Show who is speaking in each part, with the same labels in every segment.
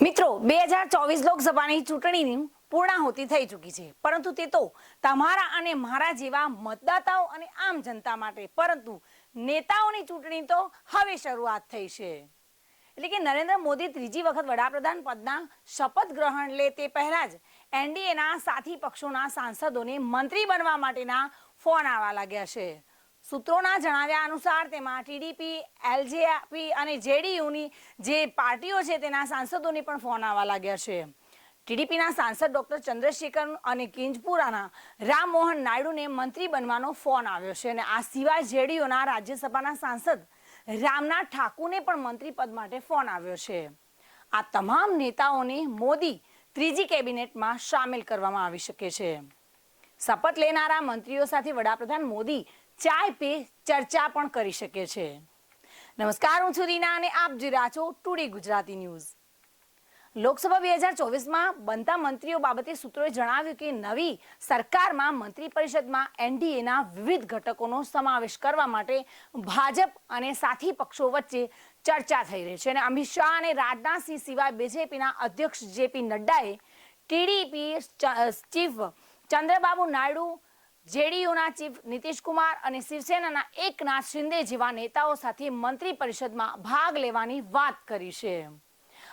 Speaker 1: મિત્રો, બે હજાર ચોવીસ લોકસભાની ચૂંટણીની પૂર્ણાહુતિ થઈ ચૂકી છે. પરંતુ તે તો તમારા અને મારા જેવા મતદાતાઓ અને આમ જનતા માટે. પરંતુ નેતાઓની ચૂંટણી તો હવે શરૂઆત થઈ છે. એટલે કે નરેન્દ્ર મોદી ત્રીજી વખત વડાપ્રધાન પદના શપથ ગ્રહણ લે તે પહેલા જ એનડીએના સાથી પક્ષોના સાંસદોને મંત્રી બનવા માટેના ફોન આવવા લાગ્યા છે. સૂત્રોના જણાવ્યા અનુસાર તેમાં ટીડીપી, એલજેપી અને જેડીયુની જે પાર્ટીઓ છે તેના સાંસદોને પણ ફોન આવવા લાગ્યા છે. ટીડીપીના સાંસદ ડોક્ટર ચંદ્રશેખર અને કિંજપુરાના રામમોહન નાયડુને મંત્રી બનવાનો ફોન આવ્યો છે અને આ સિવાય જેડીયુના રાજ્યસભાના સાંસદ રામનાથ ઠાકુરને પણ મંત્રી પદ માટે ફોન આવ્યો છે. આ તમામ નેતાઓને મોદી ત્રીજી કેબિનેટમાં સામેલ કરવામાં આવી શકે છે. શપથ લેનારા મંત્રીઓ સાથે વડાપ્રધાન મોદી ચાય પે ચર્ચા પણ કરી શકે છે. નમસ્કાર, હું છું રીના અને આપ જોઈ રહ્યા છો ટુડે ગુજરાતી ન્યૂઝ. લોકસભા બે હજાર ચોવીસમાં બનતા મંત્રીઓ બાબતે સૂત્રોએ જણાવ્યું કે નવી સરકારમાં મંત્રી પરિષદમાં એનડીએના વિવિધ ઘટકોનો સમાવેશ કરવા માટે ભાજપ અને સાથી પક્ષો વચ્ચે ચર્ચા થઈ રહી છે. અને અમિત શાહ અને રાજનાથસિંહ સિવાય બીજેપીના અધ્યક્ષ જેપી નડ્ડાએ ટીડીપી ચીફ ચંદ્રબાબુ નાયડુ જેડીયુના ચીફ નીતિશ કુમાર અને શિવસેનાના એકનાથ શિંદે જેવા નેતાઓ સાથે મંત્રી પરિષદમાં ભાગ લેવાની વાત કરી છે.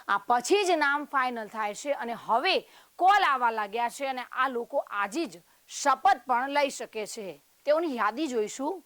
Speaker 1: આ પછી જ નામ ફાઇનલ થાય છે અને હવે કોલ આવવા લાગ્યા છે અને આ લોકો આજે જ શપથ પણ લઈ શકે છે. તેઓની યાદી જોઈશું.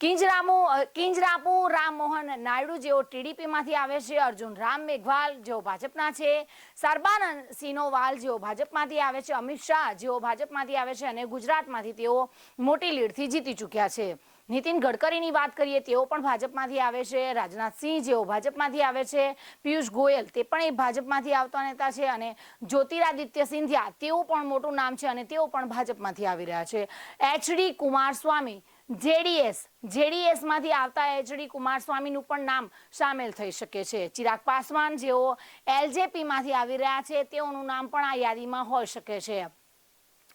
Speaker 1: કિંજરામુ કિંજરાપુ, રામમોહન નાયડુ જેઓ ટીડીપીમાંથી આવે છે, અર્જુન રામ મેઘવાલ જેઓ ભાજપના છે, સર્બાનંદ સિનોવાલ જેઓ ભાજપમાંથી આવે છે, અમિત શાહ જેઓ ભાજપમાંથી આવે છે અને ગુજરાતમાંથી તેઓ મોટી લીડથી જીતી ચૂક્યા છે. નીતિન ગડકરીની વાત કરીએ, તેઓ પણ ભાજપમાંથી આવે છે રાજનાથસિંહ જેઓ ભાજપમાંથી આવે છે, પિયુષ ગોયલ તે પણ એ ભાજપમાંથી આવતા નેતા છે અને જ્યોતિરાદિત્ય સિંધિયા તેઓ પણ મોટું નામ છે અને તેઓ પણ ભાજપમાંથી આવી રહ્યા છે. એચડી કુમારસ્વામી જેડીએસ. જેડીએસમાંથી આવતા એચડી કુમારસ્વામીનું પણ નામ સામેલ થઈ શકે છે. ચિરાગ પાસવાન, જેઓ એલજેપી માંથી આવી રહ્યા છે, તેઓનું નામ પણ આ યાદીમાં હોઈ શકે છે.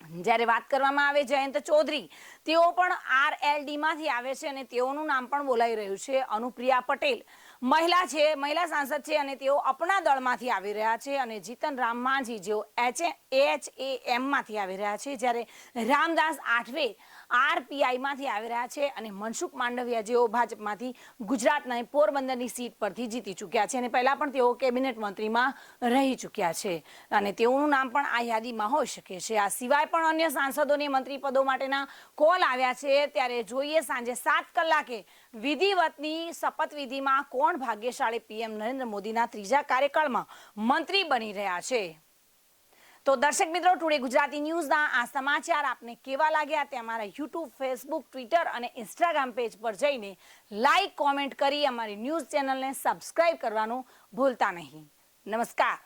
Speaker 1: જ્યારે વાત કરવામાં આવે જયંત ચૌધરી, તેઓ પણ આરએલડીમાંથી આવે છે અને તેઓનું નામ પણ બોલાઈ રહ્યું છે. અનુપ્રિયા પટેલ મહિલા છે, મહિલા સાંસદ છે અને તેઓ અપના દળમાંથી આવી રહ્યા છે અને જીતન રામ માંઝી જેઓ એચ એચ એ એમમાંથી આવી રહ્યા છે. જ્યારે રામદાસ આઠવે આરપીઆઈ માંથી આવી રહ્યા છે અને મનસુખ માંડવિયા જેઓ ભાજપમાંથી ગુજરાતના પોરબંદરની સીટ પરથી જીતી ચૂક્યા છે અને પહેલા પણ તેઓ કેબિનેટ મંત્રીમાં રહી ચૂક્યા છે. અને તેઓનું નામ પણ આ યાદીમાં હોઈ શકે છે. આ સિવાય પણ અન્ય સાંસદોને મંત્રી પદો માટેના કોલ આવ્યા છે. ત્યારે જોઈએ સાંજે સાત કલાકે વિધિવતની શપથવિધિમાં કોણ ભાગ્યશાળી પીએમ નરેન્દ્ર મોદીના ત્રીજા કાર્યકાળમાં મંત્રી બની રહ્યા છે. તો દર્શક મિત્રો, ટુડે ગુજરાતી ન્યૂઝના આ સમાચાર આપને કેવા લાગ્યા તે અમારા યુટ્યુબ ફેસબુક ટ્વિટર અને ઇન્સ્ટાગ્રામ પેજ પર જઈને લાઈક કોમેન્ટ કરી અમારી ન્યૂઝ ચેનલને સબસ્ક્રાઇબ કરવાનું ભૂલતા નહીં. નમસ્કાર.